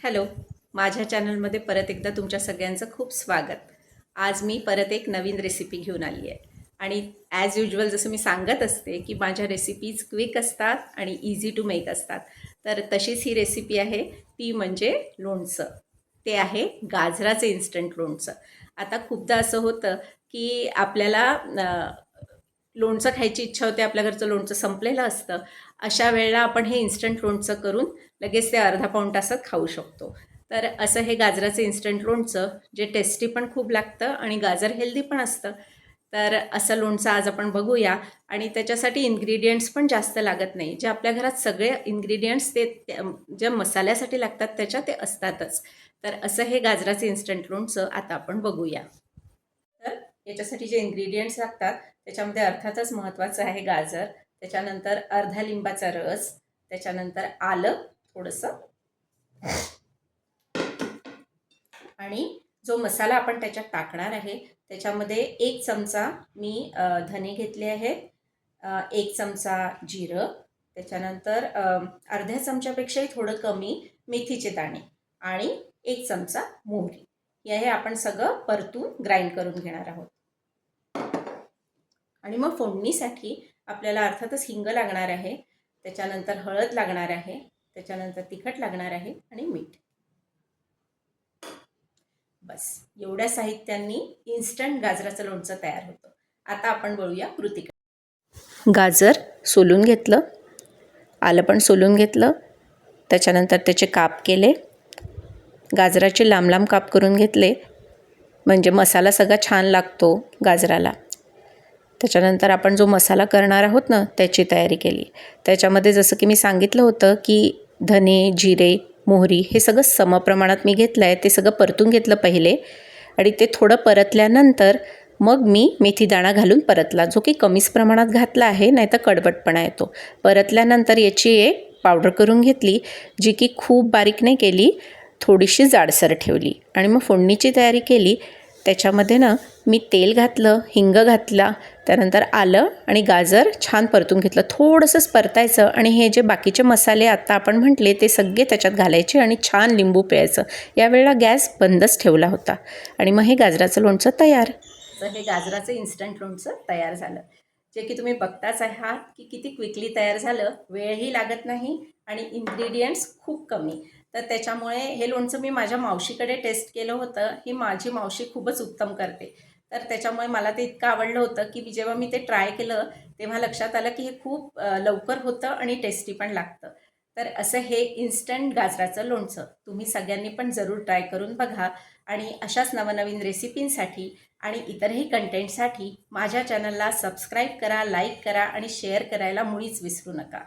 Hello माझ्या चॅनलमध्ये परत एकदा तुमच्या सगळ्यांचं खूप स्वागत. आज मी परत एक नवीन रेसिपी घेऊन आली आहे. आणि ॲज युजल जसं मी सांगत असते की माझ्या रेसिपीज क्विक असतात आणि इझी टू मेक असतात. तर तशीच ही रेसिपी आहे ती म्हणजे लोणचं. ते आहे गाजराचं इन्स्टंट लोणचं. आता खूपदा असं होतं की आपल्याला लोणचं खायची इच्छा होते आपल्या घरचं लोणचं संपलेलं असतं अशा वेळेला आपण हे इन्स्टंट लोणचं करून लगेच ते अर्धा पाऊण तासात खाऊ शकतो. तर असं हे गाजराचं इन्स्टंट लोणचं जे टेस्टी पण खूप लागतं आणि गाजर हेल्दी पण असतं. तर असं लोणचं आज आपण बघूया आणि त्याच्यासाठी इन्ग्रेडियंट्स पण जास्त लागत नाही. जे आपल्या घरात सगळे इन्ग्रेडियंट्स ते त्या- ज्या मसाल्यासाठी लागतात त्याच्या ते असतातच. तर असं हे गाजराचं इन्स्टंट लोणचं आता आपण बघूया. याच्यासाठी जे इन्ग्रेडियंट्स लागतात त्याच्यामध्ये अर्थातच महत्त्वाचं आहे गाजर त्याच्यानंतर अर्धा लिंबाचा रस त्याच्यानंतर आलं थोडंसं. आणि जो मसाला आपण त्याच्यात टाकणार आहे त्याच्यामध्ये एक चमचा मी धने घेतले आहेत. एक चमचा जिरं त्याच्यानंतर अर्ध्या चमच्यापेक्षाही थोडं कमी मेथीचे दाणे आणि एक चमचा मोहरी. हे हे आपण सगळं परतून ग्राइंड करून घेणार आहोत. आणि मग फोडणीसाठी आपल्याला अर्थातच हिंग लागणार आहे. त्याच्यानंतर हळद लागणार आहे. त्याच्यानंतर तिखट लागणार आहे आणि मीठ. बस. एवढ्या साहित्यांनी इन्स्टंट गाजराचं लोणचं तयार होतं. आता आपण वळूया कृतीकडे गाजर सोलून घेतलं. आलं पण सोलून घेतलं. त्याच्यानंतर त्याचे काप केले. गाजराचे लांब लांब काप करून घेतले. म्हणजे मसाला सगळा छान लागतो गाजराला. त्याच्यानंतर आपण जो मसाला करणार आहोत ना त्याची तयारी केली. त्याच्यामध्ये जसं की मी सांगितलं होतं की धने जिरे मोहरी हे सगळं समप्रमाणात मी घेतलं आहे ते सगळं परतून घेतलं पहिले आणि ते थोडं परतल्यानंतर मग मी मेथीदाणा घालून परतला जो की कमीच प्रमाणात घातला आहे नाही तर कडबटपणा येतो. परतल्यानंतर याची एक पावडर करून घेतली जी की खूप बारीक नाही केली थोडीशी जाडसर ठेवली आणि मग फोडणीची तयारी केली त्याच्यामध्ये ना मी तेल घातलं हिंग घातला त्यानंतर आलं आणि गाजर छान परतून घेतलं. थोडंसंच परतायचं आणि हे जे बाकीचे मसाले आत्ता आपण म्हटले ते सगळे त्याच्यात घालायचे आणि छान लिंबू पिळायचं. यावेळेला गॅस बंदच ठेवला होता. आणि मग हे गाजराचं लोणचं तयार. तर हे गाजराचं इन्स्टंट लोणचं तयार झालं. जे की तुम्ही बघताच आहात की किती क्विकली तयार झालं वेळही लागत नाही आणि इन्ग्रेडियंट्स खूप कमी. तर त्याच्यामुळे हे लोणचं मी माझ्या मावशीकडे टेस्ट केलं होतं. ही माझी मावशी खूपच उत्तम करते. तर त्याच्यामुळे मला ते इतकं आवडलं होतं की मी जेव्हा मी ते ट्राय केलं तेव्हा लक्षात आलं की हे खूप लवकर होतं आणि टेस्टी पण लागतं. तर असं हे इन्स्टंट गाजराचं लोणचं. तुम्ही सगळ्यांनी पण जरूर ट्राय करून बघा. आणि अशाच नवनवीन रेसिपींसाठी आणि इतरही कंटेंटसाठी माझ्या चॅनलला सबस्क्राईब करा लाईक करा आणि शेअर करायला मुळीच विसरू नका.